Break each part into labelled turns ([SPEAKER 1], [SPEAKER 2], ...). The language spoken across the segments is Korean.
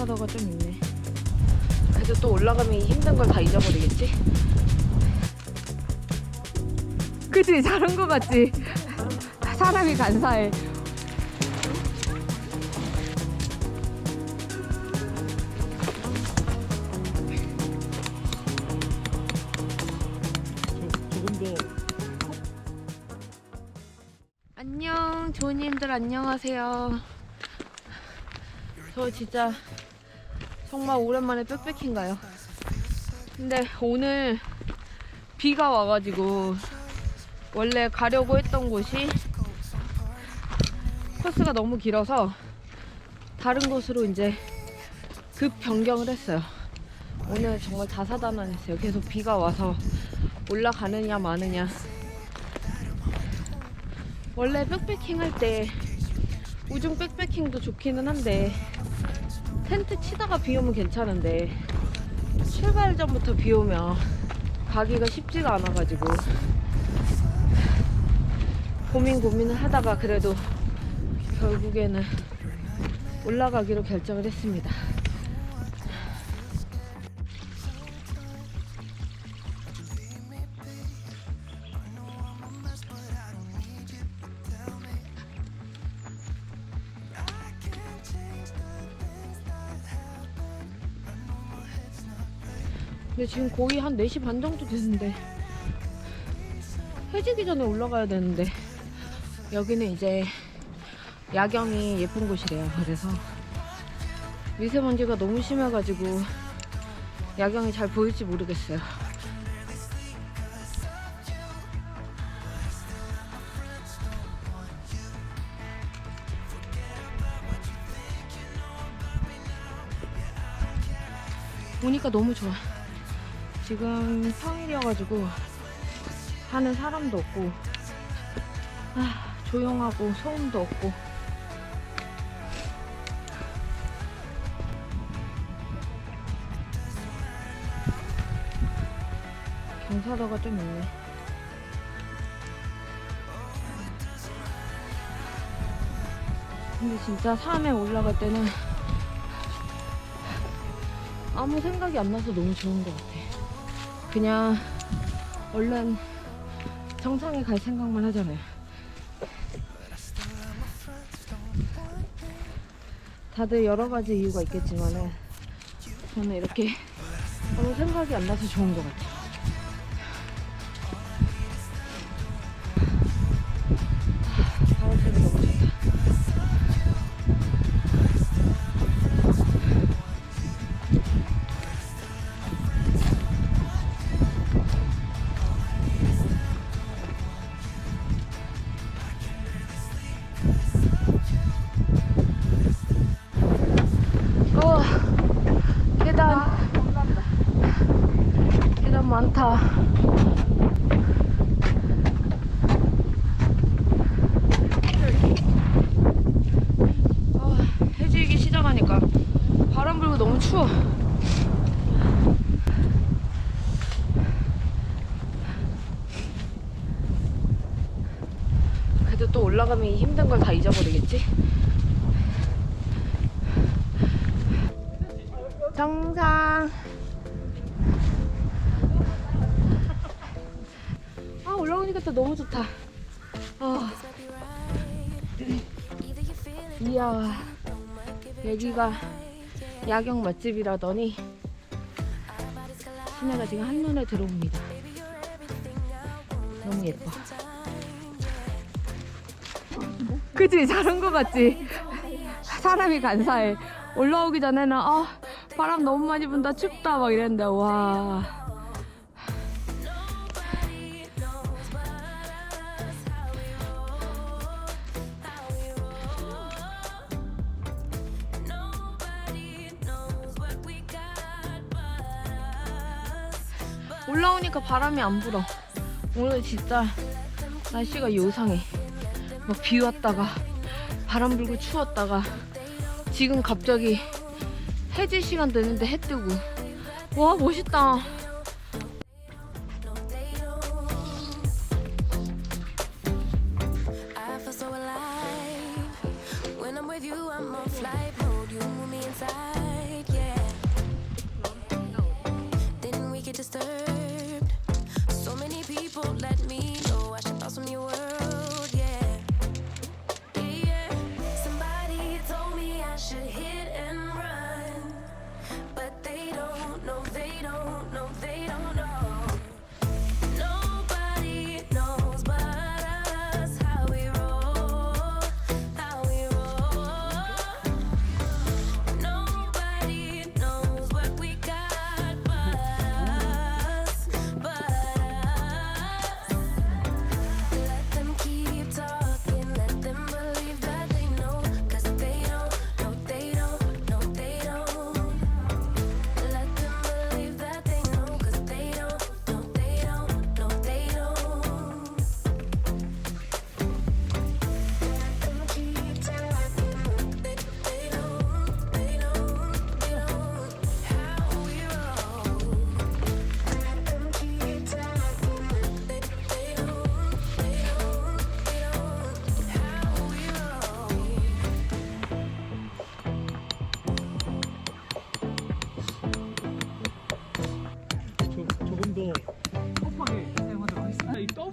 [SPEAKER 1] 경사도가 좀 있네. 그래도 또 올라가면 이 힘든 걸 다 잊어버리겠지? 그치? 잘한 거 같지? 사람이 간사해. 안녕, 조님들 안녕하세요. 저 진짜 정말 오랜만에 백패킹 가요. 근데 오늘 비가 와가지고 원래 가려고 했던 곳이 코스가 너무 길어서 다른 곳으로 이제 급 변경을 했어요. 오늘 정말 다사다난했어요. 계속 비가 와서 올라가느냐 마느냐. 원래 백패킹 할 때 우중 백패킹도 좋기는 한데 텐트 치다가 비 오면 괜찮은데 출발 전부터 비 오면 가기가 쉽지가 않아가지고 고민 고민을 하다가 그래도 결국에는 올라가기로 결정을 했습니다. 근데 지금 거의 한 4시 반 정도 됐는데. 해지기 전에 올라가야 되는데. 여기는 이제 야경이 예쁜 곳이래요. 그래서 미세먼지가 너무 심해가지고 야경이 잘 보일지 모르겠어요. 오니까 너무 좋아 지금 평일이어가지고 하는 사람도 없고 아, 조용하고 소음도 없고 경사도가 좀 있네 근데 진짜 산에 올라갈 때는 아무 생각이 안 나서 너무 좋은 것 같아. 그냥 얼른 정상에 갈 생각만 하잖아요. 다들 여러 가지 이유가 있겠지만은 저는 이렇게 아무 생각이 안 나서 좋은 것 같아요. 또 올라가면 이 힘든 걸 다 잊어버리겠지? 정상. 아 올라오니까 또 너무 좋다. 아. 이야 여기가 야경 맛집이라더니 시내가 지금 한눈에 들어옵니다. 너무 예뻐. 그치 잘한 거 같지? 사람이 간사해. 올라오기 전에는 아 바람 너무 많이 분다 춥다 막 이랬는데 와 올라오니까 바람이 안 불어 오늘 진짜 날씨가 요상해 뭐 비 왔다가 바람 불고 추웠다가 지금 갑자기 해질 시간 되는데 해 뜨고. 와 멋있다.
[SPEAKER 2] Disturb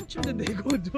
[SPEAKER 2] 춤도
[SPEAKER 3] 내거든.